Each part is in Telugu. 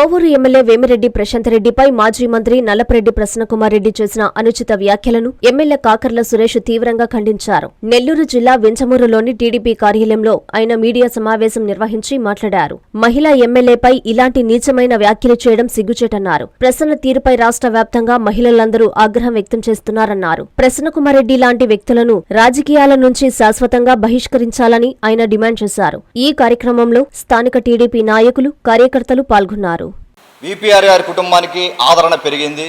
కోవూరు ఎమ్మెల్యే వేమిరెడ్డి ప్రశాంత్ రెడ్డిపై మాజీ మంత్రి నల్లపరెడ్డి ప్రసన్నకుమార్ రెడ్డి చేసిన అనుచిత వ్యాఖ్యలను ఎమ్మెల్యే కాకర్ల సురేష్ తీవ్రంగా ఖండించారు. నెల్లూరు జిల్లా వింజమూరులోని టీడీపీ కార్యాలయంలో ఆయన మీడియా సమావేశం నిర్వహించి మాట్లాడారు. మహిళా ఎమ్మెల్యేపై ఇలాంటి నీచమైన వ్యాఖ్యలు చేయడం సిగ్గుచేటన్నారు. ప్రసన్న తీరుపై రాష్ట్ర వ్యాప్తంగా మహిళలందరూ ఆగ్రహం వ్యక్తం చేస్తున్నారన్నారు. ప్రసన్నకుమార్ రెడ్డి లాంటి వ్యక్తులను రాజకీయాల నుంచి శాశ్వతంగా బహిష్కరించాలని ఆయన డిమాండ్ చేశారు. ఈ కార్యక్రమంలో స్థానిక టీడీపీ నాయకులు కార్యకర్తలు పాల్గొన్నారు. విపిఆర్ గారి కుటుంబానికి ఆదరణ పెరిగింది.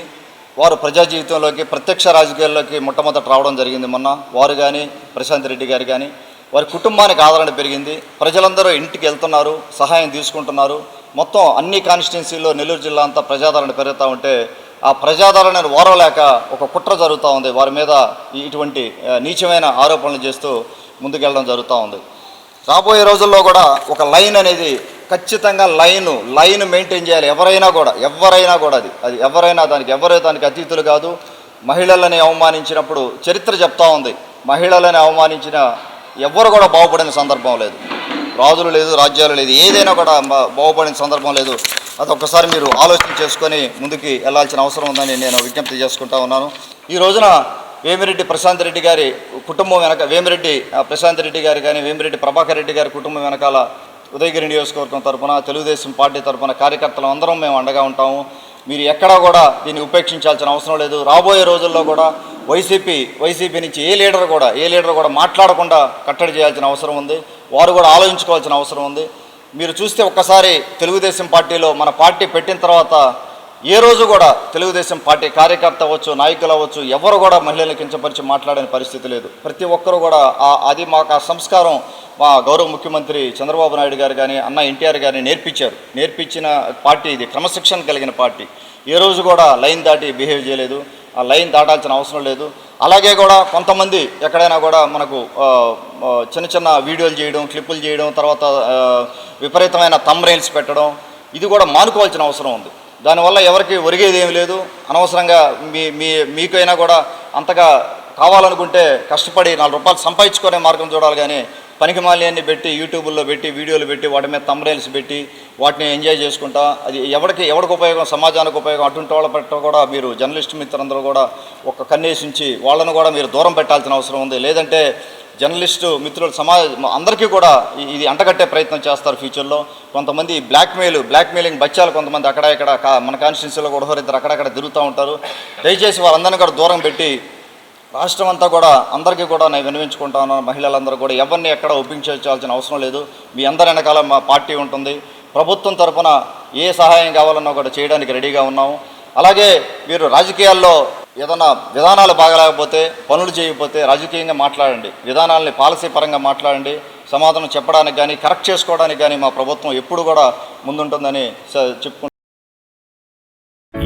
వారు ప్రజా జీవితంలోకి ప్రత్యక్ష రాజకీయాల్లోకి మొట్టమొదట రావడం జరిగింది మొన్న. వారు కానీ ప్రశాంత్ రెడ్డి గారు కానీ వారి కుటుంబానికి ఆదరణ పెరిగింది. ప్రజలందరూ ఇంటికి వెళ్తున్నారు సహాయం తీసుకుంటున్నారు. మొత్తం అన్ని కాన్స్టిట్యున్సీల్లో నెల్లూరు జిల్లా అంతా ప్రజాదరణ పెరుగుతూ ఉంటే ఆ ప్రజాదరణను ఓరవలేక ఒక కుట్ర జరుగుతూ ఉంది. వారి మీద ఇటువంటి నీచమైన ఆరోపణలు చేస్తూ ముందుకెళ్ళడం జరుగుతూ ఉంది. రాబోయే రోజుల్లో కూడా ఒక లైన్ అనేది ఖచ్చితంగా లైన్ లైన్ మెయింటైన్ చేయాలి. ఎవరైనా కూడా ఎవరైనా కూడా అది. అది ఎవరైనా దానికి ఎవరే దానికి అతీతులు కాదు. మహిళలని అవమానించినప్పుడు చరిత్ర చెప్తా ఉంది. మహిళలని అవమానించిన ఎవరు కూడా బాగుపడిన సందర్భం లేదు. రాజులు లేదు రాజ్యాలు లేదు ఏదైనా కూడా బాగుపడిన సందర్భం లేదు. అది ఒక్కసారి మీరు ఆలోచన చేసుకొని ముందుకి వెళ్ళాల్సిన అవసరం ఉందని నేను విజ్ఞప్తి చేసుకుంటా ఉన్నాను. ఈ రోజున వేమిరెడ్డి ప్రశాంత్ రెడ్డి గారి కుటుంబం వెనక వేమిరెడ్డి ఆ, ప్రశాంత్ రెడ్డి గారి కానీ వేమిరెడ్డి ప్రభాకర్ రెడ్డి గారి కుటుంబం వెనకాల ఉదయగిరి నియోజకవర్గం తరపున తెలుగుదేశం పార్టీ తరపున కార్యకర్తలు అందరం మేము అండగా ఉంటాము. మీరు ఎక్కడా కూడా దీన్ని ఉపేక్షించాల్సిన అవసరం లేదు. రాబోయే రోజుల్లో కూడా వైసీపీ వైసీపీ నుంచి ఏ లీడర్ కూడా ఏ లీడర్ కూడా మాట్లాడకుండా కట్టడి చేయాల్సిన అవసరం ఉంది. వారు కూడా ఆలోచించుకోవాల్సిన అవసరం ఉంది. మీరు చూస్తే ఒక్కసారి తెలుగుదేశం పార్టీలో మన పార్టీ పెట్టిన తర్వాత ఏ రోజు కూడా తెలుగుదేశం పార్టీ కార్యకర్త అవ్వచ్చు నాయకులు అవ్వచ్చు ఎవరు కూడా మహిళలను కించపరిచి మాట్లాడని పరిస్థితి లేదు. ప్రతి ఒక్కరు కూడా అది మాకు ఆ సంస్కారం మా గౌరవ ముఖ్యమంత్రి చంద్రబాబు నాయుడు గారు కానీ అన్న ఎన్టీఆర్ గారిని నేర్పించారు. నేర్పించిన పార్టీ ఇది క్రమశిక్షణ కలిగిన పార్టీ. ఏ రోజు కూడా లైన్ దాటి బిహేవ్ చేయలేదు. ఆ లైన్ దాటాల్సిన అవసరం లేదు. అలాగే కూడా కొంతమంది ఎక్కడైనా కూడా మనకు చిన్న చిన్న వీడియోలు చేయడం క్లిప్పులు చేయడం తర్వాత విపరీతమైన తమ్ రైల్స్ పెట్టడం ఇది కూడా మానుకోవాల్సిన అవసరం ఉంది. దానివల్ల ఎవరికి ఒరిగేది ఏమి లేదు. అనవసరంగా మీ మీ మీకైనా కూడా అంతగా కావాలనుకుంటే కష్టపడి నాలుగు రూపాయలు సంపాదించుకునే మార్గం చూడాలి కానీ పనికి మాల్యాన్ని పెట్టి యూట్యూబ్లో పెట్టి వీడియోలు పెట్టి వాటి మీద తమ్రైల్స్ పెట్టి వాటిని ఎంజాయ్ చేసుకుంటా. అది ఎవరికి ఎవరికి ఉపయోగం సమాజానికి ఉపయోగం అటువంటి వాళ్ళ పట్ల కూడా మీరు జర్నలిస్ట్ మిత్రులందరూ కూడా ఒక కన్నేసించి వాళ్ళను కూడా మీరు దూరం పెట్టాల్సిన అవసరం ఉంది. లేదంటే జర్నలిస్టు మిత్రులు సమాజ అందరికీ కూడా ఇది అంటగట్టే ప్రయత్నం చేస్తారు ఫ్యూచర్లో. కొంతమంది బ్లాక్మెయిల్ బ్లాక్మెయిలింగ్ బచ్చాలు కొంతమంది అక్కడ ఇక్కడ మన కాన్స్టిట్యున్సీలో కూడా ఇద్దరు అక్కడక్కడ తిరుగుతూ ఉంటారు. దయచేసి వాళ్ళందరినీ కూడా దూరం పెట్టి రాష్ట్రం అంతా కూడా అందరికీ కూడా నేను వినిపించుకుంటాను మహిళలందరూ కూడా ఎవరిని ఎక్కడ ఒప్పించాల్సిన అవసరం లేదు. మీ అందరి వెనకాల మా పార్టీ ఉంటుంది. ప్రభుత్వం తరఫున ఏ సహాయం కావాలన్నా కూడా చేయడానికి రెడీగా ఉన్నాము. అలాగే మీరు రాజకీయాల్లో ఏదన్నా విధానాలు బాగలేకపోతే పనులు చేయకపోతే రాజకీయంగా మాట్లాడండి. విధానాలని పాలసీ పరంగా మాట్లాడండి. సమాధానం చెప్పడానికి కానీ కరెక్ట్ చేసుకోవడానికి కానీ మా ప్రభుత్వం ఎప్పుడు కూడా ముందుంటుందని స- చెప్పుకుంటున్నాను